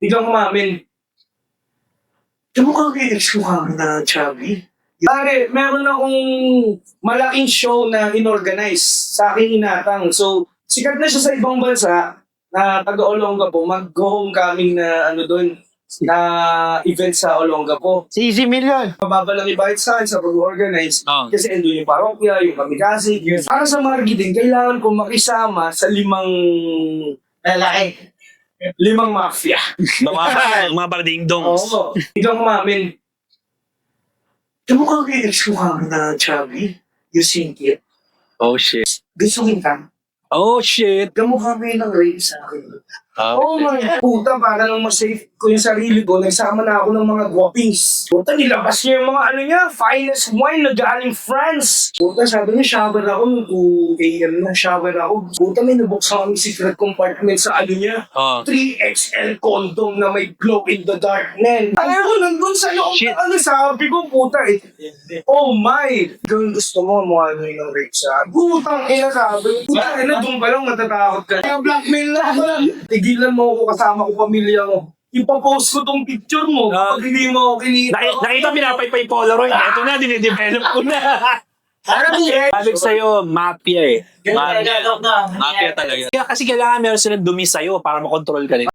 biglang umamin. Kamukha kay ex ko kami na chubby. Pare, meron akong malaking show na inorganize sa akin inatang. So, sikat na siya sa ibang bansa na taga Olongapo. Mag-go homecoming na ano doon na event sa Olongapo. Si Easy Million. Mababa lang ibahit sa akin sa pag-organize. Oh. Kasi andun yung parokya, yung kamikasi. Para sa Margi din, kailangan ko makisama sa limang lalaki. Limang mafia. Mga, mga barding-dongs. Oo. Biglang umamin. Kamukha kay ex ko na chubby. Yung Cynthia. Oh, shit. Gusto kita. Oh, shit. Kamukha mo yung rape sa akin. Oh my puta, para nang ma-safe ko yung sarili ko, nagsama na ako ng mga guwapings. Puta, nilabas niya yung mga ano niya, finest wine na galing France. Puta, sabi niya, shower ako, 2 a.m. na, shower ako. Puta, may nabuksan kami secret compartment sa ano niya. Oh. 3XL condom na may glow in the dark, men. Ayaw ko nandun sa loob Shit. na ano, sabi ko, puta eh. Oh my! Gawin gusto mo, mukha mo yung rape sa Putang ina sabi. Putang ina, doon pa lang natatakot ka. Kaya blackmail na ako lang. Tigilan mo ako kasama ko pamilya mo. Ipapost ko tong picture mo. Ah. Pag hindi mo ako kinita. Nakita, nakita pinapaypay Polaroid. Ito na, dinidevelop ko na. Sabi ko sa'yo, mafia eh. Mafia. Mafia talaga. Kaya kasi kailangan meron silang dumi sa'yo para makontrol ka rin.